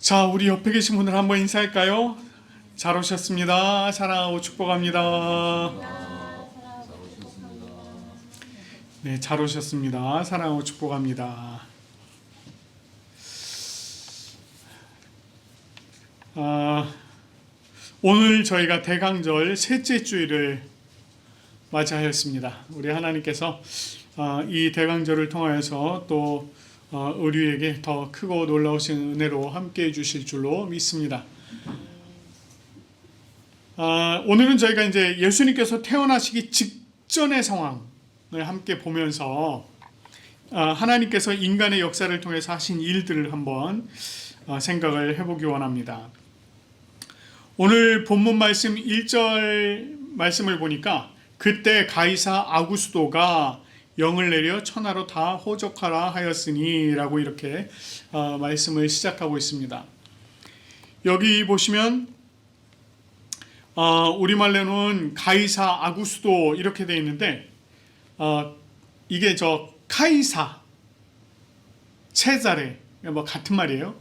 자, 우리 옆에 계신 분들 한번 인사할까요? 잘 오셨습니다. 사랑하고 축복합니다. 네, 잘 오셨습니다. 사랑하고 축복합니다. 아, 오늘 저희가 대강절 셋째 주일을 맞이하였습니다. 우리 하나님께서 아, 이 대강절을 통하여서 또 어, 우리에게 더 크고 놀라우신 은혜로 함께 해 주실 줄로 믿습니다. 아, 오늘은 저희가 이제 예수님께서 태어나시기 직전의 상황을 함께 보면서 아, 하나님께서 인간의 역사를 통해서 하신 일들을 한번 아, 생각을 해보기 원합니다. 오늘 본문 말씀 1절 말씀을 보니까 그때 가이사 아구스도가 영을 내려 천하로 다 호적하라 하였으니라고 이렇게 어, 말씀을 시작하고 있습니다. 여기 보시면 어, 우리말로는 가이사 아구스도 이렇게 되어 있는데 어, 이게 저 카이사 체자레 뭐 같은 말이에요.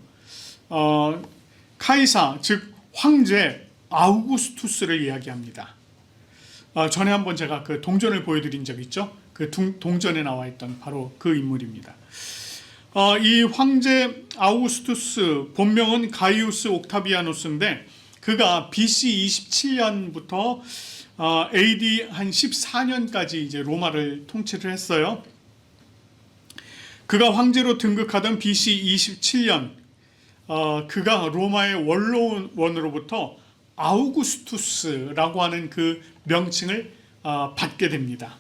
어, 카이사 즉 황제 아우구스투스를 이야기합니다. 어, 전에 한번 제가 그 동전을 보여드린 적 있죠. 그 동, 동전에 나와 있던 바로 그 인물입니다. 어, 이 황제 아우구스투스 본명은 가이우스 옥타비아누스인데 그가 BC 27년부터 어, AD 한 14년까지 이제 로마를 통치를 했어요. 그가 황제로 등극하던 BC 27년 어, 그가 로마의 원로원으로부터 아우구스투스라고 하는 그 명칭을 어, 받게 됩니다.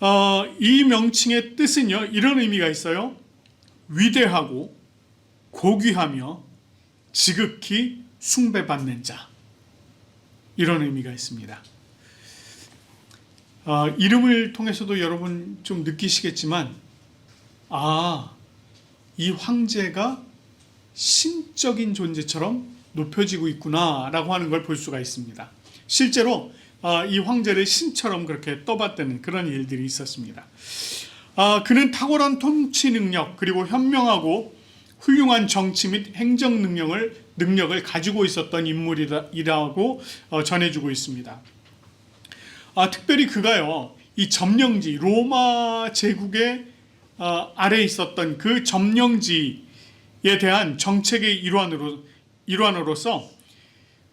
어, 이 명칭의 뜻은요 이런 의미가 있어요. 위대하고 고귀하며 지극히 숭배받는 자 이런 의미가 있습니다. 어, 이름을 통해서도 여러분 좀 느끼시겠지만 아, 이 황제가 신적인 존재처럼 높여지고 있구나라고 하는 걸 볼 수가 있습니다. 실제로 아, 이 황제를 신처럼 그렇게 떠받드는 그런 일들이 있었습니다. 아, 그는 탁월한 통치 능력 그리고 현명하고 훌륭한 정치 및 행정 능력을 능력을 가지고 있었던 인물이라고 어, 전해주고 있습니다. 아, 특별히 그가요 이 점령지 로마 제국의 어, 아래 있었던 그 점령지에 대한 정책의 일환으로 일환으로서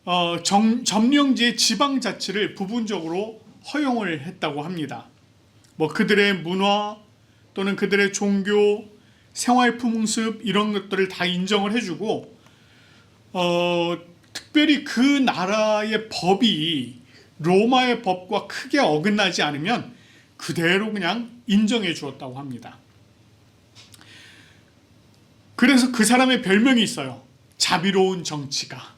어, 정, 점령지의 지방 자치를 부분적으로 허용을 했다고 합니다. 뭐 그들의 문화 또는 그들의 종교, 생활 풍습 이런 것들을 다 인정을 해주고 어, 특별히 그 나라의 법이 로마의 법과 크게 어긋나지 않으면 그대로 그냥 인정해 주었다고 합니다. 그래서 그 사람의 별명이 있어요. 자비로운 정치가.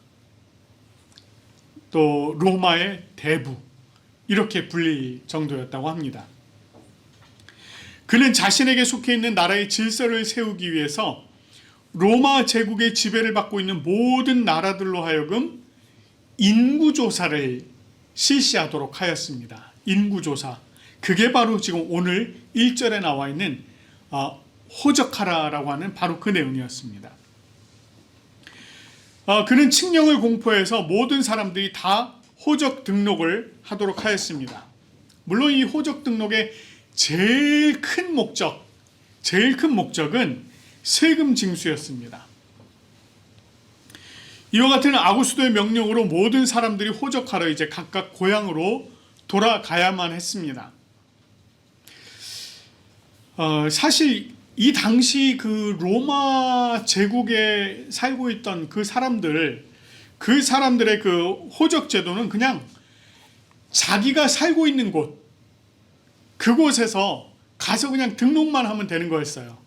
또 로마의 대부. 이렇게 불릴 정도였다고 합니다. 그는 자신에게 속해 있는 나라의 질서를 세우기 위해서 로마 제국의 지배를 받고 있는 모든 나라들로 하여금 인구조사를 실시하도록 하였습니다. 인구조사. 그게 바로 지금 오늘 1절에 나와 있는 어, 호적하라라고 하는 바로 그 내용이었습니다. 어, 그는 칙령을 공포해서 모든 사람들이 다 호적 등록을 하도록 하였습니다. 물론 이 호적 등록의 제일 큰 목적, 제일 큰 목적은 세금 징수였습니다. 이와 같은 아구스도의 명령으로 모든 사람들이 호적하러 이제 각각 고향으로 돌아가야만 했습니다. 어, 사실 이 당시 그 로마 제국에 살고 있던 그 사람들, 그 사람들의 그 호적 제도는 그냥 자기가 살고 있는 곳, 그곳에서 가서 그냥 등록만 하면 되는 거였어요.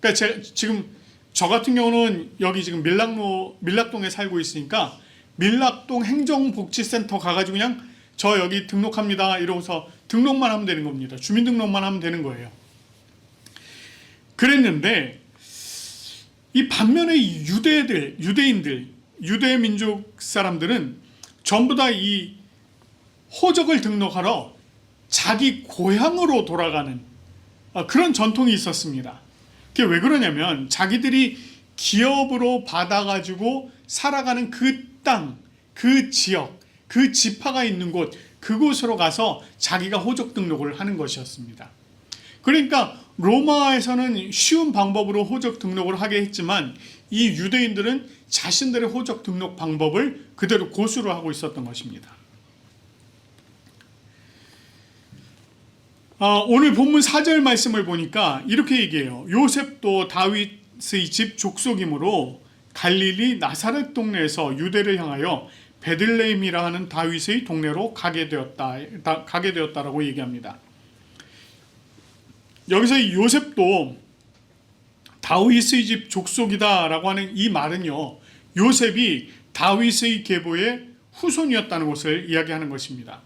그러니까 제, 지금 저 같은 경우는 여기 지금 밀락로 밀락동에 살고 있으니까 밀락동 행정복지센터 가가지고 그냥 저 여기 등록합니다 이러고서 등록만 하면 되는 겁니다. 주민등록만 하면 되는 거예요. 그랬는데 이 반면에 유대들, 유대인들, 유대 민족 사람들은 전부 다 이 호적을 등록하러 자기 고향으로 돌아가는 아, 그런 전통이 있었습니다. 그게 왜 그러냐면 자기들이 기업으로 받아가지고 살아가는 그 땅, 그 지역, 그 지파가 있는 곳, 그곳으로 가서 자기가 호적 등록을 하는 것이었습니다. 그러니까 로마에서는 쉬운 방법으로 호적 등록을 하게 했지만 이 유대인들은 자신들의 호적 등록 방법을 그대로 고수로 하고 있었던 것입니다. 어, 오늘 본문 4절 말씀을 보니까 이렇게 얘기해요. 요셉도 다윗의 집 족속이므로 갈릴리 나사렛 동네에서 유대를 향하여 베들레헴이라 하는 다윗의 동네로 가게 되었다. 다, 가게 되었다라고 얘기합니다. 여기서 이 요셉도 다윗의 집 족속이다라고 하는 이 말은요. 요셉이 다윗의 계보의 후손이었다는 것을 이야기하는 것입니다.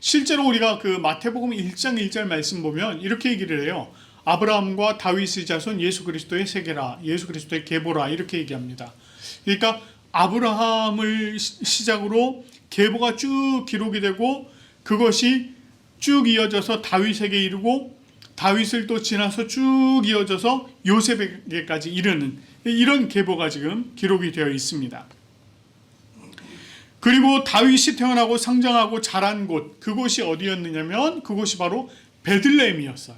실제로 우리가 그 마태복음 1장 1절 말씀 보면 이렇게 얘기를 해요. 아브라함과 다윗의 자손 예수 그리스도의 세계라, 예수 그리스도의 계보라 이렇게 얘기합니다. 그러니까 아브라함을 시- 시작으로 계보가 쭉 기록이 되고 그것이 쭉 이어져서 다윗에게 이르고 다윗을 또 지나서 쭉 이어져서 요셉에게까지 이르는 이런 계보가 지금 기록이 되어 있습니다. 그리고 다윗이 태어나고 성장하고 자란 곳 그곳이 어디였느냐면 그곳이 바로 베들레헴이었어요.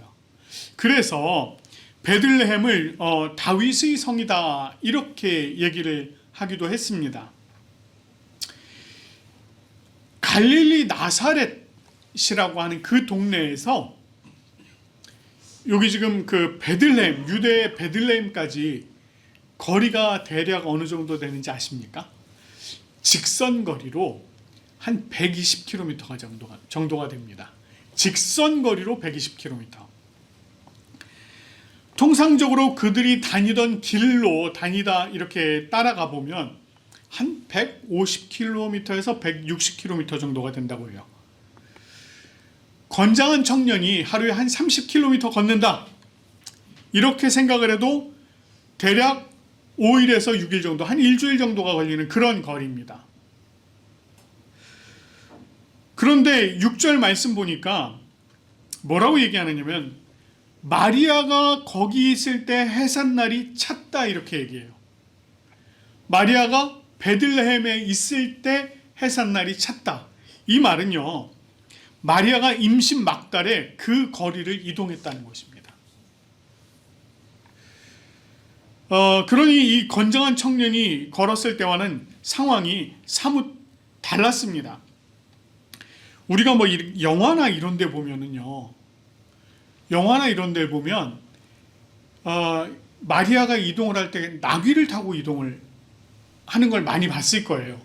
그래서 베들레헴을 어, 다윗의 성이다 이렇게 얘기를 하기도 했습니다. 갈릴리 나사렛이라고 하는 그 동네에서 여기 지금 그 베들레헴 유대의 베들레헴까지 거리가 대략 어느 정도 되는지 아십니까? 직선 거리로 한 120km가 정도가 정도가 됩니다. 직선 거리로 120km. 통상적으로 그들이 다니던 길로 다니다 이렇게 따라가 보면 한 150km에서 160km 정도가 된다고 해요. 건장한 청년이 하루에 한 30km 걷는다. 이렇게 생각을 해도 대략 5일에서 6일 정도, 한 일주일 정도가 걸리는 그런 거리입니다. 그런데 6절 말씀 보니까 뭐라고 얘기하느냐면 마리아가 거기 있을 때 해산날이 찼다 이렇게 얘기해요. 마리아가 베들레헴에 있을 때 해산날이 찼다. 이 말은요. 마리아가 임신 막달에 그 거리를 이동했다는 것입니다. 어, 그러니 이 건장한 청년이 걸었을 때와는 상황이 사뭇 달랐습니다. 우리가 뭐 이- 영화나 이런 데 보면은요. 영화나 이런 데 보면 어, 마리아가 이동을 할 때 나귀를 타고 이동을 하는 걸 많이 봤을 거예요.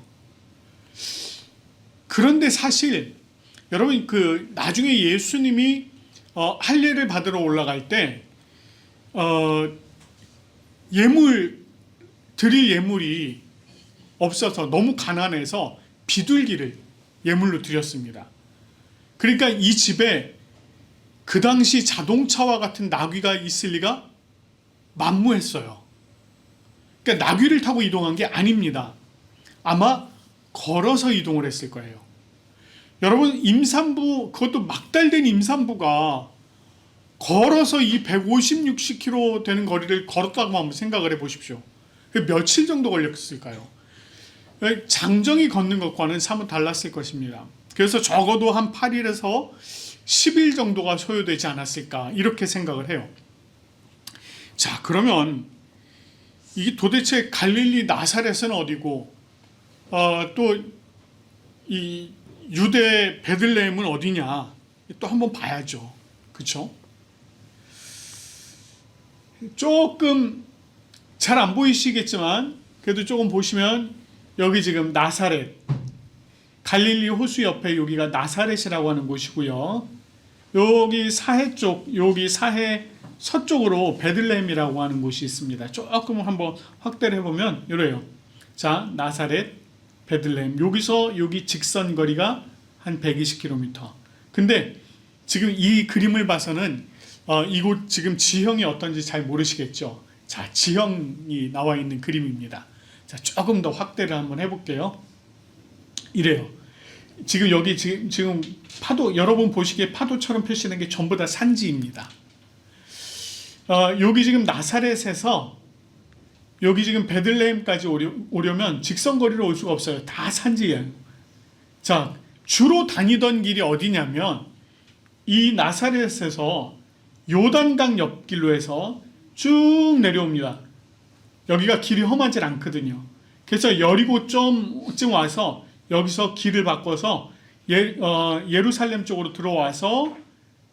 그런데 사실 여러분 그 나중에 예수님이 어, 할례를 받으러 올라갈 때 어, 예물 드릴 예물이 없어서 너무 가난해서 비둘기를 예물로 드렸습니다. 그러니까 이 집에 그 당시 자동차와 같은 나귀가 있을 리가 만무했어요. 그러니까 나귀를 타고 이동한 게 아닙니다. 아마 걸어서 이동을 했을 거예요. 여러분 임산부 그것도 막달된 임산부가 걸어서 이 150, 60km 되는 거리를 걸었다고 한번 생각을 해 보십시오. 며칠 정도 걸렸을까요? 장정이 걷는 것과는 사뭇 달랐을 것입니다. 그래서 적어도 한 8일에서 10일 정도가 소요되지 않았을까 이렇게 생각을 해요. 자 그러면 이게 도대체 갈릴리 나사렛은 어디고 어, 또이 유대 베들레헴은 어디냐 또 한번 봐야죠. 그렇죠? 조금 잘 안 보이시겠지만 그래도 조금 보시면 여기 지금 나사렛 갈릴리 호수 옆에 여기가 나사렛이라고 하는 곳이고요. 여기 사해 쪽 여기 사해 서쪽으로 베들레헴이라고 하는 곳이 있습니다. 조금 한번 확대를 해보면 이래요. 자 나사렛 베들레헴 여기서 여기 직선 거리가 한 120km. 근데 지금 이 그림을 봐서는 어, 이곳 지금 지형이 어떤지 잘 모르시겠죠. 자 지형이 나와 있는 그림입니다. 자 조금 더 확대를 한번 해볼게요. 이래요. 지금 여기 지금 지금 파도 여러분 보시기에 파도처럼 표시된 게 전부 다 산지입니다. 어, 여기 지금 나사렛에서 여기 지금 베들레헴까지 오려, 오려 면 직선거리로 올 수가 없어요. 다 산지예요. 자, 주로 다니던 길이 어디냐면 이 나사렛에서 요단강 옆길로 해서 쭉 내려옵니다. 여기가 길이 험하지 않거든요. 그래서 여리고 좀쯤 와서 여기서 길을 바꿔서 예, 어, 예루살렘 쪽으로 들어와서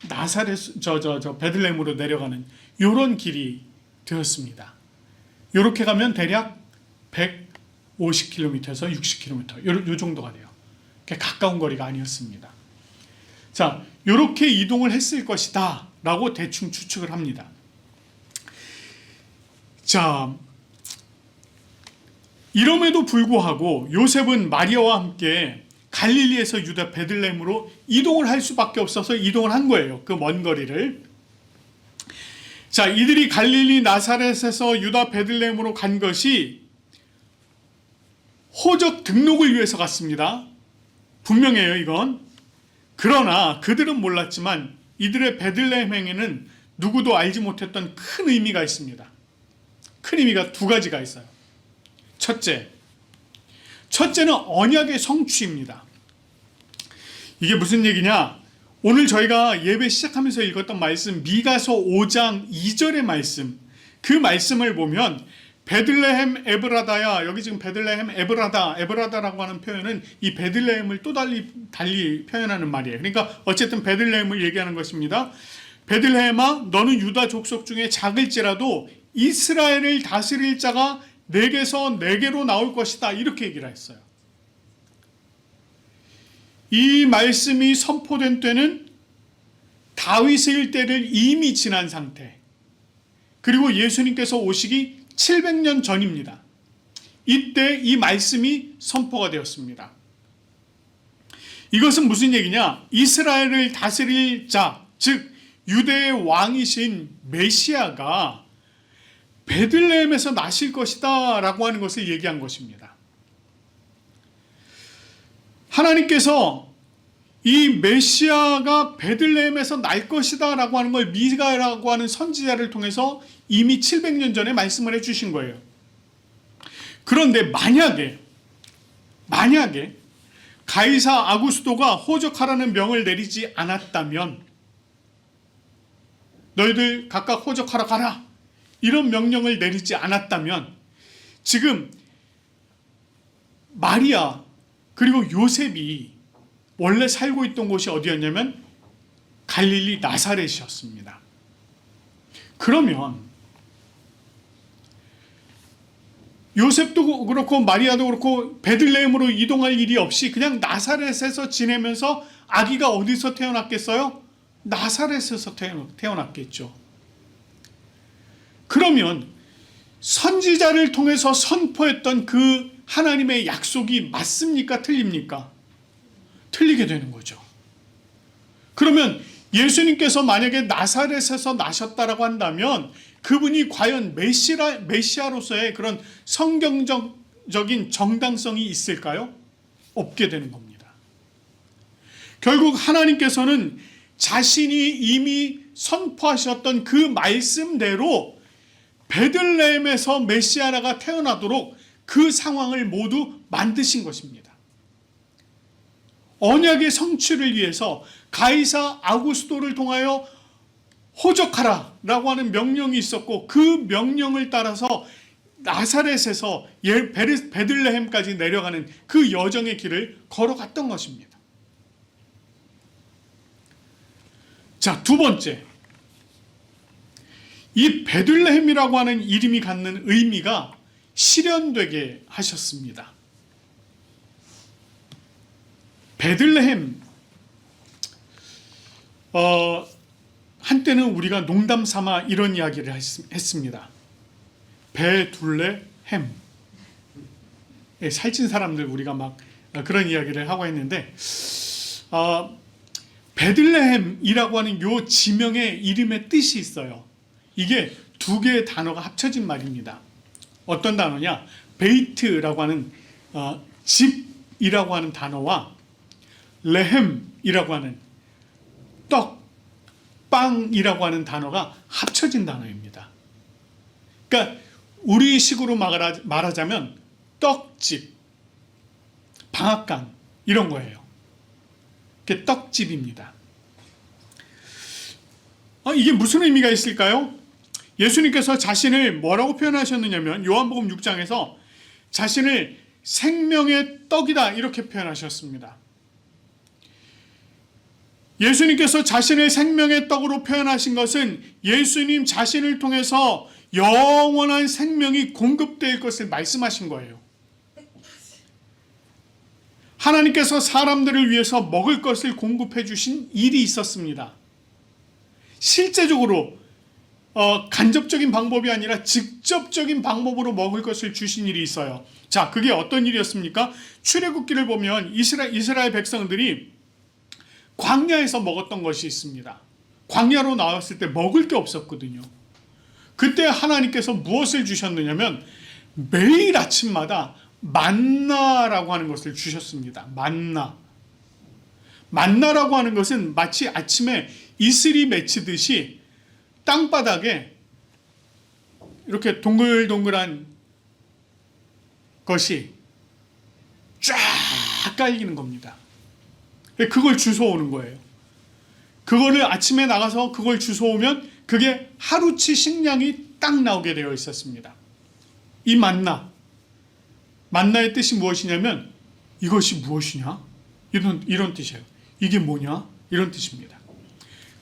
나사렛 저저 저 베들레헴으로 내려가는 요런 길이 되었습니다. 요렇게 가면 대략 150km에서 60km 요, 요 정도가 돼요. 가까운 거리가 아니었습니다. 자, 요렇게 이동을 했을 것이다 라고 대충 추측을 합니다. 자, 이럼에도 불구하고 요셉은 마리아와 함께 갈릴리에서 유다 베들레헴으로 이동을 할 수밖에 없어서 이동을 한 거예요. 그 먼 거리를. 자, 이들이 갈릴리 나사렛에서 유다 베들레헴으로 간 것이 호적 등록을 위해서 갔습니다. 분명해요, 이건. 그러나 그들은 몰랐지만 이들의 베들레헴 행에는 누구도 알지 못했던 큰 의미가 있습니다. 큰 의미가 두 가지가 있어요. 첫째, 첫째는 언약의 성취입니다. 이게 무슨 얘기냐? 오늘 저희가 예배 시작하면서 읽었던 말씀 미가서 5장 2절의 말씀 그 말씀을 보면 베들레헴 에브라다야 여기 지금 베들레헴 에브라다 에브라다라고 하는 표현은 이 베들레헴을 또 달리 달리 표현하는 말이에요. 그러니까 어쨌든 베들레헴을 얘기하는 것입니다. 베들레헴아 너는 유다 족속 중에 작을지라도 이스라엘을 다스릴 자가 내게서 내게로 나올 것이다 이렇게 얘기를 했어요. 이 말씀이 선포된 때는 다윗의 때를 이미 지난 상태. 그리고 예수님께서 오시기 700년 전입니다. 이때 이 말씀이 선포가 되었습니다. 이것은 무슨 얘기냐? 이스라엘을 다스릴 자, 즉 유대의 왕이신 메시아가 베들레헴에서 나실 것이다라고 하는 것을 얘기한 것입니다. 하나님께서 이 메시아가 베들레헴에서 날 것이다 라고 하는 걸 미가라고 하는 선지자를 통해서 이미 700년 전에 말씀을 해 주신 거예요. 그런데 만약에 만약에 가이사 아구스도가 호적하라는 명을 내리지 않았다면 너희들 각각 호적하러 가라. 이런 명령을 내리지 않았다면 지금 마리아 그리고 요셉이 원래 살고 있던 곳이 어디였냐면 갈릴리 나사렛이었습니다. 그러면 요셉도 그렇고 마리아도 그렇고 베들레헴으로 이동할 일이 없이 그냥 나사렛에서 지내면서 아기가 어디서 태어났겠어요? 나사렛에서 태어났겠죠. 그러면 선지자를 통해서 선포했던 그 하나님의 약속이 맞습니까? 틀립니까? 틀리게 되는 거죠. 그러면 예수님께서 만약에 나사렛에서 나셨다라고 한다면 그분이 과연 메시라, 메시아로서의 그런 성경적인 정당성이 있을까요? 없게 되는 겁니다. 결국 하나님께서는 자신이 이미 선포하셨던 그 말씀대로 베들레헴에서 메시아가 태어나도록 그 상황을 모두 만드신 것입니다. 언약의 성취를 위해서 가이사 아구스도를 통하여 호적하라 라고 하는 명령이 있었고 그 명령을 따라서 나사렛에서 예, 베들레헴까지 내려가는 그 여정의 길을 걸어갔던 것입니다. 자, 두 번째. 이 베들레헴이라고 하는 이름이 갖는 의미가 실현되게 하셨습니다. 베들레헴 어, 한때는 우리가 농담 삼아 이런 이야기를 했습니다. 배둘레햄 예, 살찐 사람들 우리가 막 그런 이야기를 하고 했는데 어, 베들레헴이라고 하는 요 지명의 이름의 뜻이 있어요. 이게 두 개의 단어가 합쳐진 말입니다. 어떤 단어냐? 베이트라고 하는 어, 집이라고 하는 단어와 레헴이라고 하는 떡, 빵이라고 하는 단어가 합쳐진 단어입니다. 그러니까 우리 식으로 말하- 말하자면 떡집, 방앗간 이런 거예요. 그게 떡집입니다. 아, 이게 무슨 의미가 있을까요? 예수님께서 자신을 뭐라고 표현하셨느냐면 요한복음 6장에서 자신을 생명의 떡이다 이렇게 표현하셨습니다. 예수님께서 자신을 생명의 떡으로 표현하신 것은 예수님 자신을 통해서 영원한 생명이 공급될 것을 말씀하신 거예요. 하나님께서 사람들을 위해서 먹을 것을 공급해 주신 일이 있었습니다. 실제적으로 어, 간접적인 방법이 아니라 직접적인 방법으로 먹을 것을 주신 일이 있어요. 자, 그게 어떤 일이었습니까? 출애굽기를 보면 이스라엘, 이스라엘 백성들이 광야에서 먹었던 것이 있습니다. 광야로 나왔을 때 먹을 게 없었거든요. 그때 하나님께서 무엇을 주셨느냐면 매일 아침마다 만나라고 하는 것을 주셨습니다. 만나. 만나라고 하는 것은 마치 아침에 이슬이 맺히듯이 땅바닥에 이렇게 동글동글한 것이 쫙 깔리는 겁니다. 그걸 주워오는 거예요. 그거를 아침에 나가서 그걸 주워오면 그게 하루치 식량이 딱 나오게 되어 있었습니다. 이 만나. 만나의 뜻이 무엇이냐면 이것이 무엇이냐? 이런, 이런 뜻이에요. 이게 뭐냐? 이런 뜻입니다.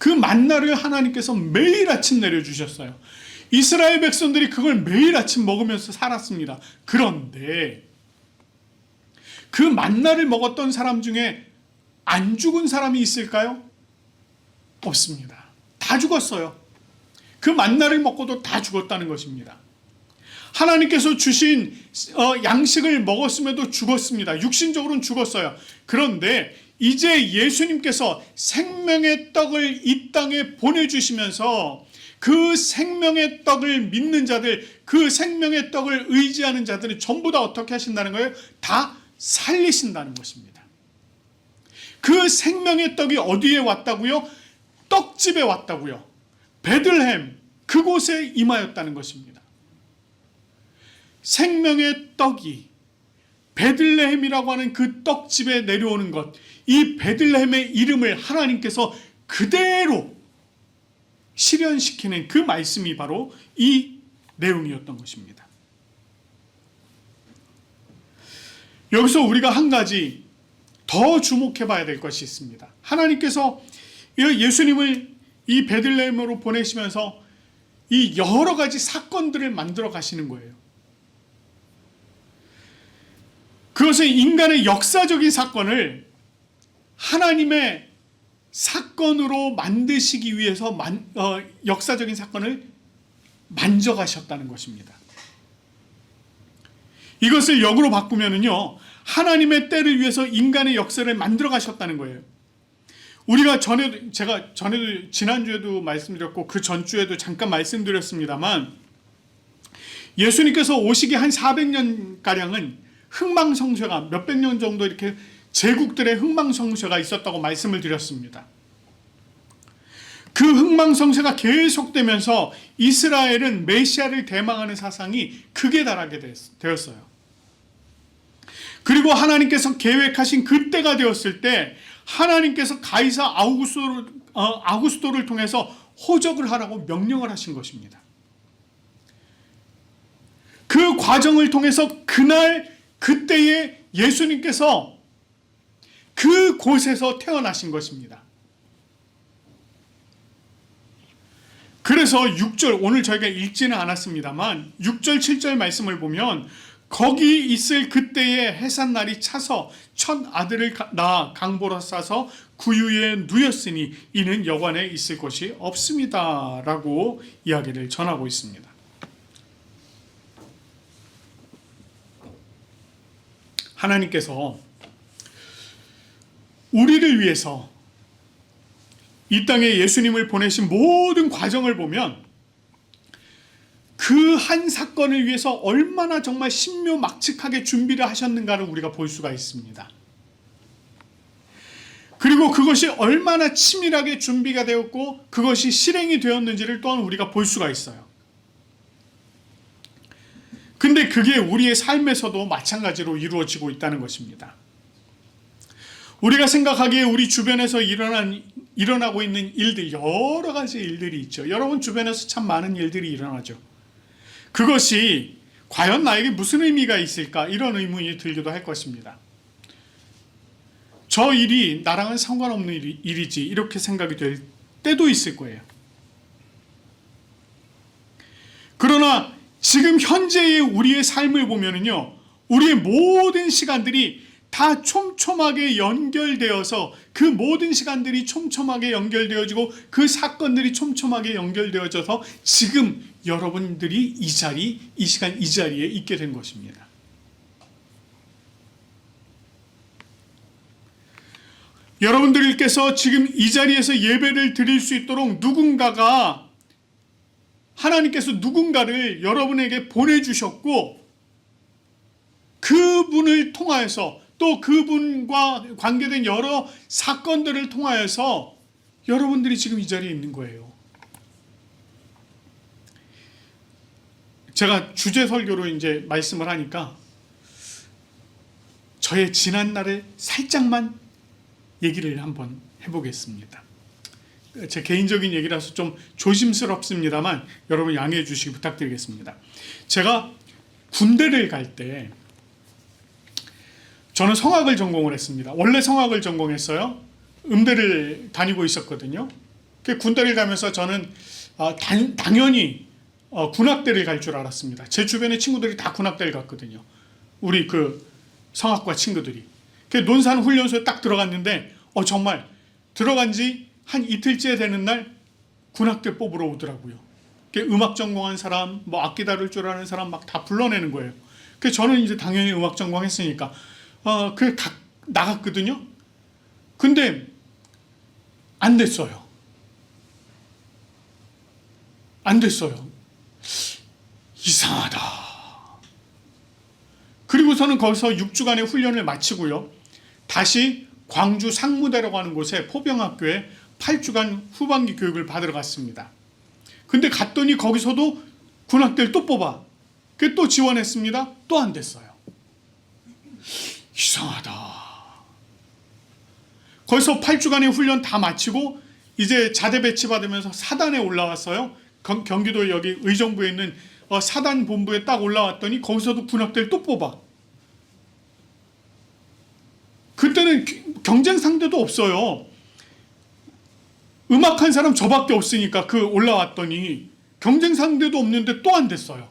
그 만나를 하나님께서 매일 아침 내려주셨어요. 이스라엘 백성들이 그걸 매일 아침 먹으면서 살았습니다. 그런데 그 만나를 먹었던 사람 중에 안 죽은 사람이 있을까요? 없습니다. 다 죽었어요. 그 만나를 먹고도 다 죽었다는 것입니다. 하나님께서 주신 어, 양식을 먹었음에도 죽었습니다. 육신적으로는 죽었어요. 그런데 이제 예수님께서 생명의 떡을 이 땅에 보내주시면서 그 생명의 떡을 믿는 자들, 그 생명의 떡을 의지하는 자들은 전부 다 어떻게 하신다는 거예요? 다 살리신다는 것입니다. 그 생명의 떡이 어디에 왔다고요? 떡집에 왔다고요. 베들렘 그곳에 임하였다는 것입니다. 생명의 떡이 베들레헴이라고 하는 그 떡집에 내려오는 것, 이 베들레헴의 이름을 하나님께서 그대로 실현시키는 그 말씀이 바로 이 내용이었던 것입니다. 여기서 우리가 한 가지 더 주목해 봐야 될 것이 있습니다. 하나님께서 예수님을 이 베들레헴으로 보내시면서 이 여러 가지 사건들을 만들어 가시는 거예요. 그것은 인간의 역사적인 사건을 하나님의 사건으로 만드시기 위해서 만, 어, 역사적인 사건을 만져가셨다는 것입니다. 이것을 역으로 바꾸면은요, 하나님의 때를 위해서 인간의 역사를 만들어 가셨다는 거예요. 우리가 전에도, 제가 전에도, 지난주에도 말씀드렸고, 그 전주에도 잠깐 말씀드렸습니다만, 예수님께서 오시기 한 400년가량은 흥망성쇠가 몇백 년 정도 이렇게 제국들의 흥망성쇠가 있었다고 말씀을 드렸습니다. 그 흥망성쇠가 계속되면서 이스라엘은 메시아를 대망하는 사상이 극에 달하게 되었어요. 그리고 하나님께서 계획하신 그때가 되었을 때 하나님께서 가이사 아우구스토를, 어, 아구스토를 통해서 호적을 하라고 명령을 하신 것입니다. 그 과정을 통해서 그날 그때에 예수님께서 그 곳에서 태어나신 것입니다. 그래서 6절, 오늘 저희가 읽지는 않았습니다만, 6절, 7절 말씀을 보면, 거기 있을 그때의 해산 날이 차서 첫 아들을 낳아 강보라 싸서 구유에 누였으니 이는 여관에 있을 것이 없습니다. 라고 이야기를 전하고 있습니다. 하나님께서 우리를 위해서 이 땅에 예수님을 보내신 모든 과정을 보면 그 한 사건을 위해서 얼마나 정말 신묘막측하게 준비를 하셨는가를 우리가 볼 수가 있습니다. 그리고 그것이 얼마나 치밀하게 준비가 되었고 그것이 실행이 되었는지를 또한 우리가 볼 수가 있어요. 근데 그게 우리의 삶에서도 마찬가지로 이루어지고 있다는 것입니다. 우리가 생각하기에 우리 주변에서 일어난, 일어나고 있는 일들, 여러 가지 일들이 있죠. 여러분 주변에서 참 많은 일들이 일어나죠. 그것이 과연 나에게 무슨 의미가 있을까? 이런 의문이 들기도 할 것입니다. 저 일이 나랑은 상관없는 일이, 일이지. 이렇게 생각이 될 때도 있을 거예요. 그러나 지금 현재의 우리의 삶을 보면은요, 우리의 모든 시간들이 다 촘촘하게 연결되어서 그 모든 시간들이 촘촘하게 연결되어지고 그 사건들이 촘촘하게 연결되어져서 지금 여러분들이 이 자리, 이 시간 이 자리에 있게 된 것입니다. 여러분들께서 지금 이 자리에서 예배를 드릴 수 있도록 누군가가 하나님께서 누군가를 여러분에게 보내주셨고 그분을 통하여서 또 그분과 관계된 여러 사건들을 통하여서 여러분들이 지금 이 자리에 있는 거예요. 제가 주제 설교로 이제 말씀을 하니까 저의 지난 날에 살짝만 얘기를 한번 해보겠습니다. 제 개인적인 얘기라서 좀 조심스럽습니다만 여러분 양해해 주시기 부탁드리겠습니다. 제가 군대를 갈 때 저는 성악을 전공을 했습니다. 원래 성악을 전공했어요. 음대를 다니고 있었거든요. 그 군대를 가면서 저는 아, 당, 당연히 어, 군악대를 갈 줄 알았습니다. 제 주변에 친구들이 다 군악대를 갔거든요. 우리 그 성악과 친구들이. 그 논산 훈련소에 딱 들어갔는데 어 정말 들어간 지 한 이틀째 되는 날 군악대 뽑으러 오더라고요. 그 음악 전공한 사람, 뭐 악기 다룰 줄 아는 사람 막 다 불러내는 거예요. 그 저는 이제 당연히 음악 전공했으니까 어그 나갔거든요. 근데 안 됐어요. 안 됐어요. 이상하다. 그리고서는 거기서 6주간의 훈련을 마치고요. 다시 광주 상무대라고 하는 곳에 포병학교에 8주간 후반기 교육을 받으러 갔습니다. 근데 갔더니 거기서도 군악대를 또 뽑아. 그또 지원했습니다. 또 안 됐어요. 이상하다. 거기서 8주간의 훈련 다 마치고 이제 자대 배치 받으면서 사단에 올라왔어요. 경기도 여기 의정부에 있는 어, 사단 본부에 딱 올라왔더니 거기서도 군악대를 또 뽑아. 그때는 경쟁 상대도 없어요. 음악한 사람 저밖에 없으니까 그 올라왔더니 경쟁 상대도 없는데 또 안 됐어요.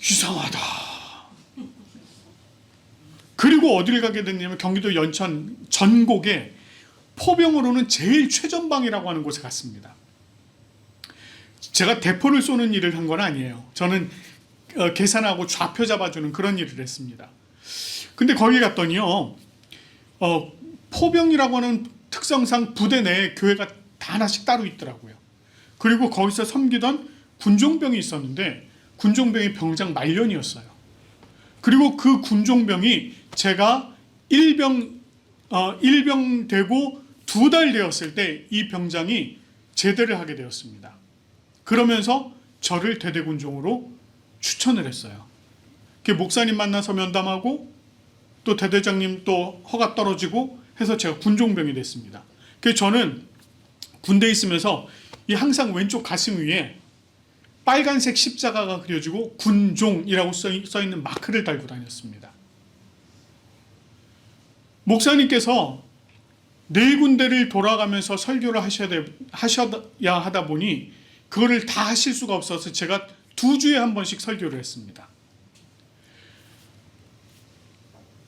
이상하다. 그리고 어디를 가게 됐냐면 경기도 연천 전곡에 포병으로는 제일 최전방이라고 하는 곳에 갔습니다. 제가 대포를 쏘는 일을 한 건 아니에요. 저는 어, 계산하고 좌표 잡아주는 그런 일을 했습니다. 근데 거기 갔더니요, 어, 포병이라고 하는 특성상 부대 내에 교회가 다 하나씩 따로 있더라고요. 그리고 거기서 섬기던 군종병이 있었는데 군종병이 병장 말년이었어요. 그리고 그 군종병이 제가 일병 어, 일병 되고 두 달 되었을 때 이 병장이 제대를 하게 되었습니다. 그러면서 저를 대대군종으로 추천을 했어요. 그 목사님 만나서 면담하고 또 대대장님 또 허가 떨어지고 해서 제가 군종병이 됐습니다. 그 저는 군대에 있으면서 이 항상 왼쪽 가슴 위에 빨간색 십자가가 그려지고 군종이라고 써 있는 마크를 달고 다녔습니다. 목사님께서 네 군데를 돌아가면서 설교를 하셔야, 돼, 하셔야 하다 보니 그거를 다 하실 수가 없어서 제가 두 주에 한 번씩 설교를 했습니다.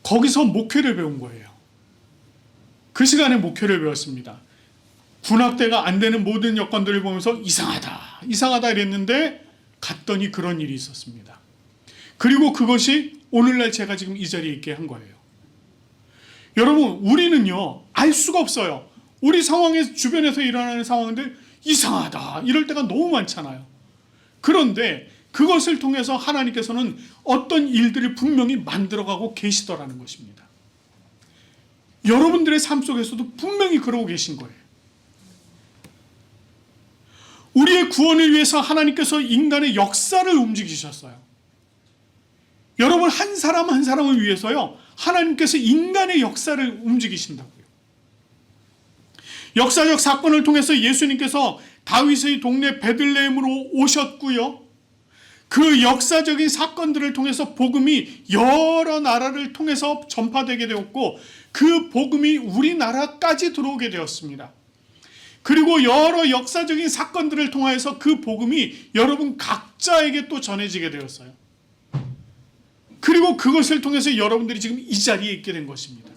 거기서 목회를 배운 거예요. 그 시간에 목회를 배웠습니다. 군악대가 안 되는 모든 여건들을 보면서 이상하다, 이상하다 이랬는데 갔더니 그런 일이 있었습니다. 그리고 그것이 오늘날 제가 지금 이 자리에 있게 한 거예요. 여러분, 우리는요, 알 수가 없어요. 우리 상황에, 주변에서 일어나는 상황들 이상하다. 이럴 때가 너무 많잖아요. 그런데 그것을 통해서 하나님께서는 어떤 일들을 분명히 만들어가고 계시더라는 것입니다. 여러분들의 삶 속에서도 분명히 그러고 계신 거예요. 우리의 구원을 위해서 하나님께서 인간의 역사를 움직이셨어요. 여러분 한 사람 한 사람을 위해서요. 하나님께서 인간의 역사를 움직이신다고요. 역사적 사건을 통해서 예수님께서 다윗의 동네 베들레헴으로 오셨고요. 그 역사적인 사건들을 통해서 복음이 여러 나라를 통해서 전파되게 되었고 그 복음이 우리나라까지 들어오게 되었습니다. 그리고 여러 역사적인 사건들을 통하여서 그 복음이 여러분 각자에게 또 전해지게 되었어요. 그리고 그것을 통해서 여러분들이 지금 이 자리에 있게 된 것입니다.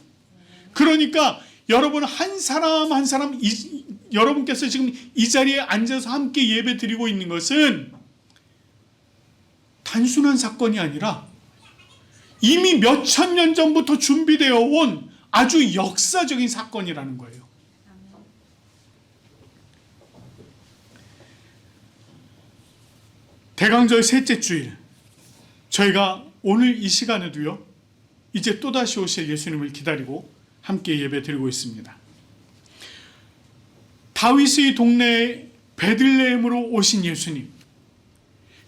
그러니까 여러분 한 사람 한 사람 이, 여러분께서 지금 이 자리에 앉아서 함께 예배 드리고 있는 것은 단순한 사건이 아니라 이미 몇 천 년 전부터 준비되어 온 아주 역사적인 사건이라는 거예요. 대강절 셋째 주일 저희가 오늘 이 시간에도요 이제 또다시 오실 예수님을 기다리고 함께 예배 드리고 있습니다. 다윗의 동네 베들레헴으로 오신 예수님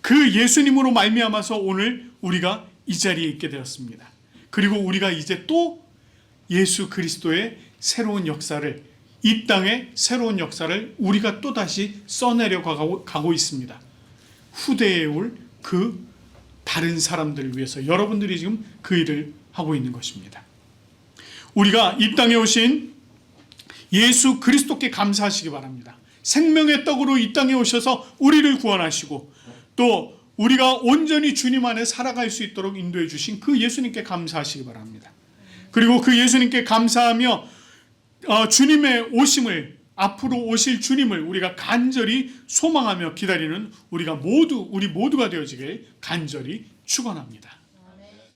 그 예수님으로 말미암아서 오늘 우리가 이 자리에 있게 되었습니다. 그리고 우리가 이제 또 예수 그리스도의 새로운 역사를 이 땅의 새로운 역사를 우리가 또 다시 써내려 가고 있습니다. 후대에 올 그 다른 사람들을 위해서 여러분들이 지금 그 일을 하고 있는 것입니다. 우리가 이 땅에 오신 예수 그리스도께 감사하시기 바랍니다. 생명의 떡으로 이 땅에 오셔서 우리를 구원하시고 또 우리가 온전히 주님 안에 살아갈 수 있도록 인도해 주신 그 예수님께 감사하시기 바랍니다. 그리고 그 예수님께 감사하며 어, 주님의 오심을 앞으로 오실 주님을 우리가 간절히 소망하며 기다리는 우리가 모두 우리 모두가 되어지길 간절히 축원합니다.